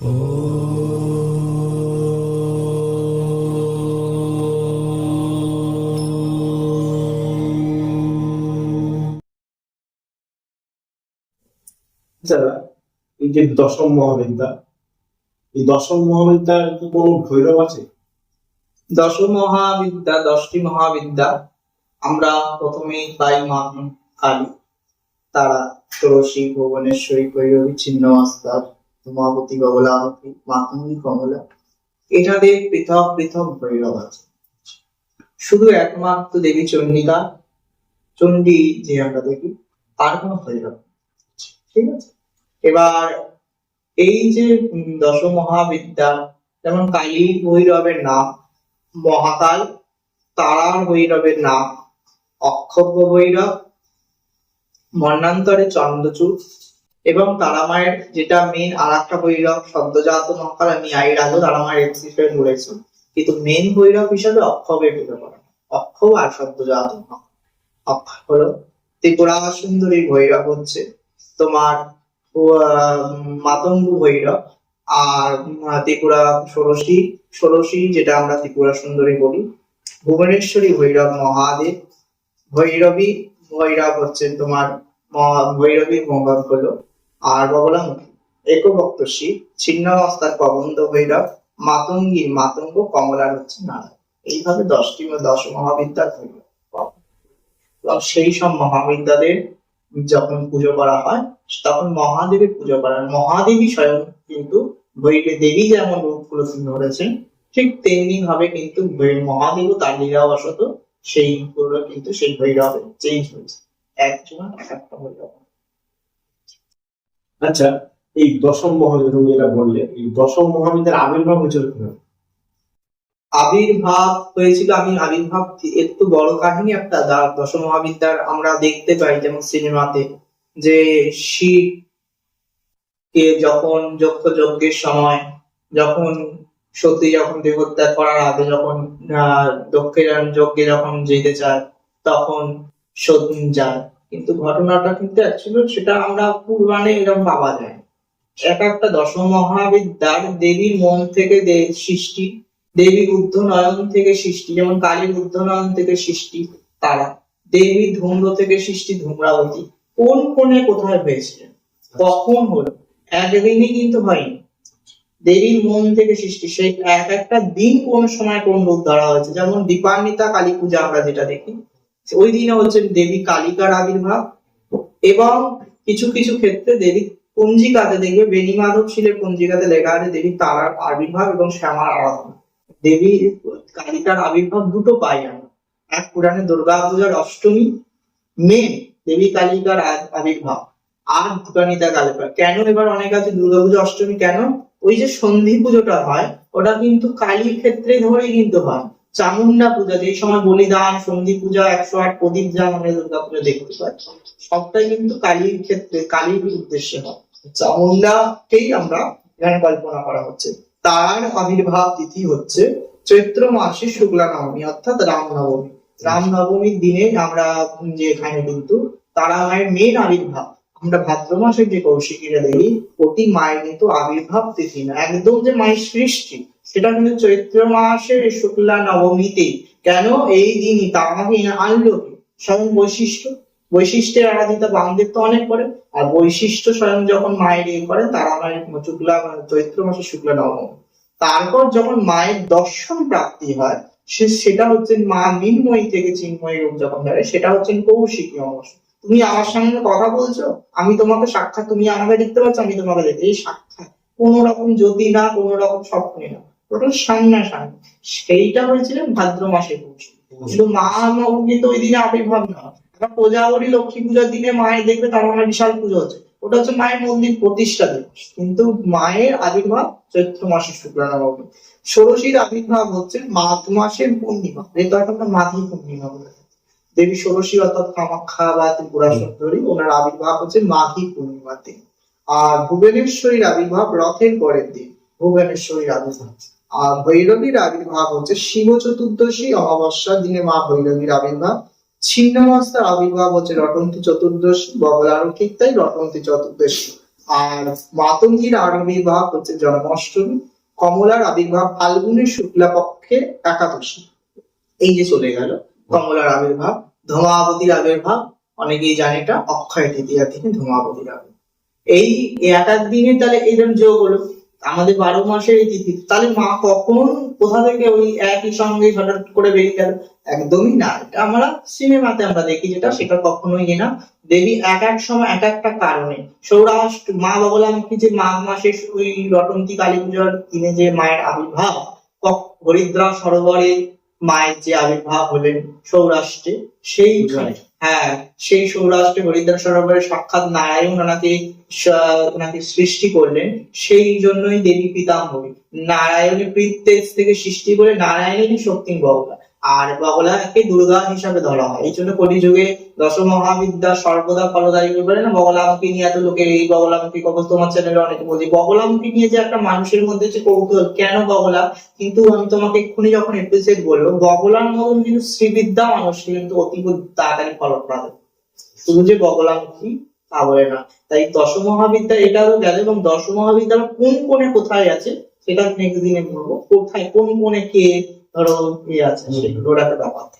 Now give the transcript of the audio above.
যারা এই যে দশম মহাবিদ্যা, এই দশম মহাবিদ্যার কি কোনো ভৈরব আছে? দশ মহাবিদ্যা, দশটি মহাবিদ্যা, আমরা প্রথমেই পাই মা কালী। তারা ষোড়শী ভুবনেশ্বরী, কৈরবী ছিন্নমাস্তার উমাবতী বগলাবতী মাতঙ্গী, কমলা। এটাদের পৃথক পৃথক ভৈরব আছে। শুধু একমাত্র দেবী চন্ডিকা চণ্ডী যে আমরা দেখি, তার কোনো ভৈরব ঠিক আছে? এবার এই যে দশ মহাবিদ্যা যেমন কালী ভৈরবের নাম, মহাকাল, তারার ভৈরবের নাম, অক্ষব্য ভৈরব, মন্নান্তরে চন্দ্রচূড় এবং তারামায়ের যেটা মেন আর একটা ভৈরব, সদ্যজাত মহাকাল, আমি এর আগেও তারামায়ের এক্সিস্টে বলেছি কিন্তু মেন ভৈরব হিসাবে অক্ষবে পুজো করা হয়। অক্ষব আর মহাকাল। অক্ষ হলো ত্রিপুরা সুন্দরী ভৈরব হচ্ছে। তোমার মাতঙ্গু ভৈরব আর ত্রিপুরা ষোড়শী ষোড়শী যেটা আমরা ত্রিপুরা সুন্দরী বলি। ভুবনেশ্বরী ভৈরব মহাদেব। ভৈরবী, ভৈরব হচ্ছে তোমার ভৈরবী মহাব হলো। আর বগলামুখী শিব ছিন্নমস্তার প্রবন্ধ ভৈরব, মাতঙ্গীর মাতঙ্গ, কমলার হচ্ছে নারায়ণ। এইভাবে দশটি দশ মহাবিদ্যার ভৈরব এবং সেই সব মহাবিদ্যাদের যখন পুজো করা হয়, তখন মহাদেবের পুজো করা মহাদেবী স্বয়ং কিন্তু বইটি দেবী যেমন রূপগুলো ধরেছেন, ঠিক তেমনি ভাবে কিন্তু মহাদেবও তার লীলাবশত সেই গুলো কিন্তু সেই ভৈরবে চেঞ্জ হয়েছে। একজন এক একটা ভৈরব। আচ্ছা এই দশম মহাবিদ্যা তুমি যেটা বললে এই দশম মহাবিদ্যার আবির্ভাব হয়েছিল আবির্ভাব হয়েছিল আমি আবির্ভাব একটু বড় কাহিনী একটা যা দশ মহাবিদ্যার আমরা দেখতে পাই যেমন সিনেমাতে যে শিব কে যখন যক্ষ যজ্ঞের সময় যখন সত্যি যখন দেহত্যাগ করার আগে যখন আহ, দক্ষের যজ্ঞে যখন যেতে চায় তখন সতীন যায়। কিন্তু ঘটনাটা কিন্তু অ্যাকচুয়ালি সেটা আমরা পুরাণে এরকম পাওয়া যায়। এক একটা দশ মহাবিদ্যার দেবীর মন থেকে সৃষ্টি, দেবী বুদ্ধ নয়ন থেকে সৃষ্টি, যেমন কালী বুদ্ধ নয়ন থেকে সৃষ্টি তারা, দেবী ধূম্র থেকে সৃষ্টি ধূম্রাবতী, কোন কোণে কোথায় হয়েছিল কখন হলো? একদিনই কিন্তু হয়নি। দেবীর মন থেকে সৃষ্টি, সেই এক একটা দিন কোন সময় কোন রূপ ধরা হয়েছে? যেমন দীপান্বিতা কালী পূজা আমরা যেটা দেখি ওই দিনে হচ্ছে দেবী কালিকার আবির্ভাব এবং কিছু কিছু ক্ষেত্রে দেবী পঞ্জিকাতে দেখবে বেণী মাধব শিলের পঞ্জিকাতে লেখা আছে দেবী তারার আবির্ভাব এবং শ্যামার আরাধনা। দেবী কালিকার আবির্ভাব দুটো পাই আমরা। এক পুরাণে দুর্গা পূজার অষ্টমী মেন দেবী কালিকার আবির্ভাব। আর দীপানিতা কালিকা কেন এবার অনেক আছে দুর্গাপূজা অষ্টমী? কেন? ওই যে সন্ধি পুজোটা হয়, ওটা কিন্তু কালীর ক্ষেত্রে ধরেই কিন্তু হয়। চামুন্ডা পূজা যেই সময় বলিদান সন্ধি পূজা, একশো আট প্রদীপ যা আমরা দুর্গা পূজা দেখতে পাই, সবটাই কিন্তু কালীর ক্ষেত্রে, কালীর উদ্দেশ্যে হয়। চামুন্ডাকেই আমরা এখানে কল্পনা করা হচ্ছে। তার আবির্ভাব তিথি হচ্ছে চৈত্র মাসে শুক্লা নবমী অর্থাৎ রামনবমী। রামনবমীর দিনে আমরা যে এখানে কিন্তু তারা মায়ের মেন আবির্ভাব, আমরা ভাদ্র মাসে যে কৌশিকীরা দেখি ওটি মায়ের কিন্তু আবির্ভাব তিথি না, একদম যে মায়ের সৃষ্টি। সেটা কিন্তু চৈত্র মাসের শুক্লা নবমীতে। কেন? এই দিনই তারাকে আনলো স্বয়ং বৈশিষ্ট্য। বৈশিষ্ট্যের আরাধিতা বামদেব তো অনেক করে, আর বৈশিষ্ট্য স্বয়ং যখন মায়ের ইয়ে করে, তারা মায়ের শুক্লা, চৈত্র মাসে শুক্লা নবমী। তারপর যখন মায়ের দর্শন প্রাপ্তি হয়, সে সেটা হচ্ছে মা মিন্ময়ী থেকে চিন্ময়ী রূপ যখন ধরে, সেটা হচ্ছে কৌশিকী অবশ্য তুমি আমার সামনে কথা বলছো, আমি তোমাকে সাক্ষাৎ, তুমি আমাকে দেখতে পাচ্ছ, আমি তোমাকে দেখতে এই সাক্ষাৎ কোন রকম জ্যোতি না কোন রকম স্বপ্নে না। ওটা সামনা সামনে। সেইটা হয়েছিল ভাদ্র মাসে কিন্তু মা নবমী তো ওই দিনে আবির্ভাব না। আমরা প্রজাবলী লক্ষ্মী পূজার দিনে মায়ের দেখবে তার মানে বিশাল পুজো হচ্ছে। ওটা হচ্ছে মায়ের মন্দির প্রতিষ্ঠা দিবস। কিন্তু মায়ের আবির্ভাব চৈত্র মাসের শুক্লা নবমী ষোড়শীর আবির্ভাব হচ্ছে মাঘ মাসের পূর্ণিমা। যেটাকে আমরা মাঘী পূর্ণিমা বলে দেবী ষোড়শী অর্থাৎ কামাখ্যা বা ত্রিপুরা সুন্দরী ওনার আবির্ভাব হচ্ছে মাঘী পূর্ণিমার দিন আর ভুবনেশ্বরীর আবির্ভাব রথের পরের দিন। ভুবনেশ্বরীর আবির্ভাব। আর ভৈরবীর আবির্ভাব হচ্ছে শিব চতুর্দশী, অমাবস্যার দিনে মা ভৈরবীর আবির্ভাব। ছিন্নমস্তার আবির্ভাব হচ্ছে রটন্তী চতুর্দশী বগলারও ঠিক তাই রটন্তী চতুর্দশী। আর মাতঙ্গীর আবির্ভাব হচ্ছে জন্মাষ্টমী, কমলার আবির্ভাব ফাল্গুনের শুক্লা পক্ষে একাদশী। এই যে চলে গেল কমলার আবির্ভাব, ধূমাবতীর আবির্ভাব, অনেকেই জানে এটা, অক্ষয় তৃতীয়া থেকে ধূমাবতীর আবির্ভাব। এই এক এক দিনে তাহলে এইরকম যোগ হলো। আমাদের বারো মাসের এই তিথি তাহলে মা কখন কোথা থেকে ওই একই সঙ্গে হঠাৎ করে বেরিয়ে গেল? একদমই না এটা আমরা সিনেমাতে আমরা দেখি যেটা সেটা কখনোই না। দেবী এক এক সময় এক একটা কারণে। সৌরাষ্ট্র মা বগলামুখী যে মাঘ মাসে ওই রটন্তী কালী পুজোর দিনে যে মায়ের আবির্ভাব হরিদ্রা সরোবরে মায়ের যে আবির্ভাব হলেন সৌরাষ্ট্রে সেই হ্যাঁ সেই সৌরাষ্ট্রে হরিদ্বার সরোবরে সাক্ষাৎ নারায়ণ ওনাকে ওনাকে সৃষ্টি করলেন। সেই জন্যই দেবী পিতাম্বরী। নারায়ণী প্রীতেজ থেকে সৃষ্টি করে নারায়ণেরই শক্তি বগলা আর বগলাকে দুর্গা হিসাবে ধরা হয়। এই জন্য কলিযুগে দশ মহাবিদ্যা সর্বদা ফলদায়ী বলে না। বগলামুখী নিয়ে এত লোকের এই বগলামুখী কবচ তোমার চ্যানেলে অনেকে বলছি বগলামুখী নিয়ে যে একটা মানুষের মধ্যে যে কৌতূহল, কেন বগলা কিন্তু আমি তোমাকে এক্ষুনি যখন এপিসোড বলল বগলার মতন কিন্তু শ্রীবিদ্যা মানুষ কিন্তু অতি তাড়াতাড়ি ফলপ্রদ। শুধু যে বগলামুখী তা বলে না। তাই দশ মহাবিদ্যা এটাও গেল এবং দশ মহাবিদ্যা কোন কোণে কোথায় আছে, সেটা নেক্সট দিনে বলব। কোথায়, কোন কোণে কে ধরো ইয়ে আছে রোড একটা ব্যাপার।